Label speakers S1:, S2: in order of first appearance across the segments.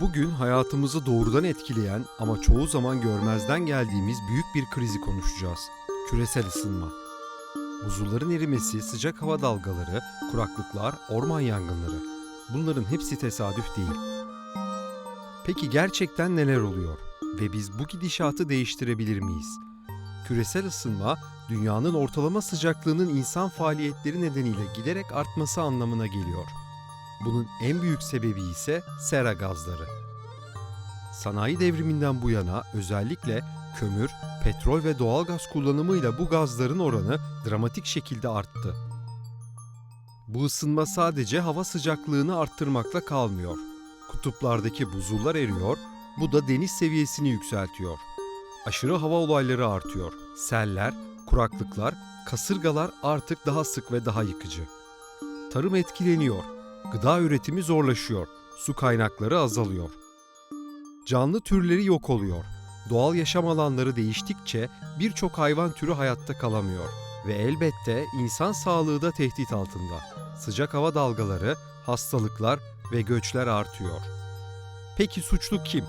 S1: Bugün hayatımızı doğrudan etkileyen ama çoğu zaman görmezden geldiğimiz büyük bir krizi konuşacağız. Küresel ısınma. Buzulların erimesi, sıcak hava dalgaları, kuraklıklar, orman yangınları. Bunların hepsi tesadüf değil. Peki gerçekten neler oluyor ve biz bu gidişatı değiştirebilir miyiz? Küresel ısınma, dünyanın ortalama sıcaklığının insan faaliyetleri nedeniyle giderek artması anlamına geliyor. Bunun en büyük sebebi ise sera gazları. Sanayi devriminden bu yana özellikle kömür, petrol ve doğalgaz kullanımıyla bu gazların oranı dramatik şekilde arttı. Bu ısınma sadece hava sıcaklığını arttırmakla kalmıyor. Kutuplardaki buzullar eriyor, bu da deniz seviyesini yükseltiyor. Aşırı hava olayları artıyor. Seller, kuraklıklar, kasırgalar artık daha sık ve daha yıkıcı. Tarım etkileniyor. Gıda üretimi zorlaşıyor. Su kaynakları azalıyor. Canlı türleri yok oluyor. Doğal yaşam alanları değiştikçe birçok hayvan türü hayatta kalamıyor ve elbette insan sağlığı da tehdit altında. Sıcak hava dalgaları, hastalıklar ve göçler artıyor. Peki suçlu kim?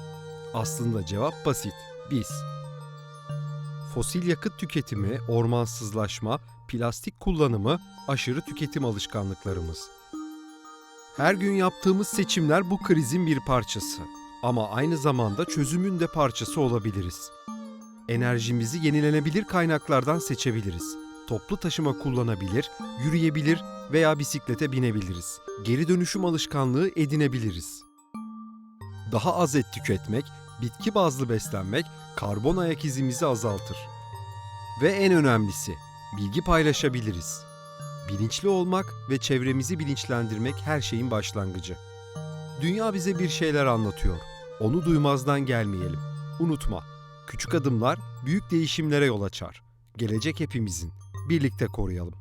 S1: Aslında cevap basit. Biz. Fosil yakıt tüketimi, ormansızlaşma, plastik kullanımı, aşırı tüketim alışkanlıklarımız. Her gün yaptığımız seçimler bu krizin bir parçası. Ama aynı zamanda çözümün de parçası olabiliriz. Enerjimizi yenilenebilir kaynaklardan seçebiliriz. Toplu taşıma kullanabilir, yürüyebilir veya bisiklete binebiliriz. Geri dönüşüm alışkanlığı edinebiliriz. Daha az et tüketmek, bitki bazlı beslenmek karbon ayak izimizi azaltır. Ve en önemlisi, bilgi paylaşabiliriz. Bilinçli olmak ve çevremizi bilinçlendirmek her şeyin başlangıcı. Dünya bize bir şeyler anlatıyor. Onu duymazdan gelmeyelim. Unutma, küçük adımlar büyük değişimlere yol açar. Gelecek hepimizin. Birlikte koruyalım.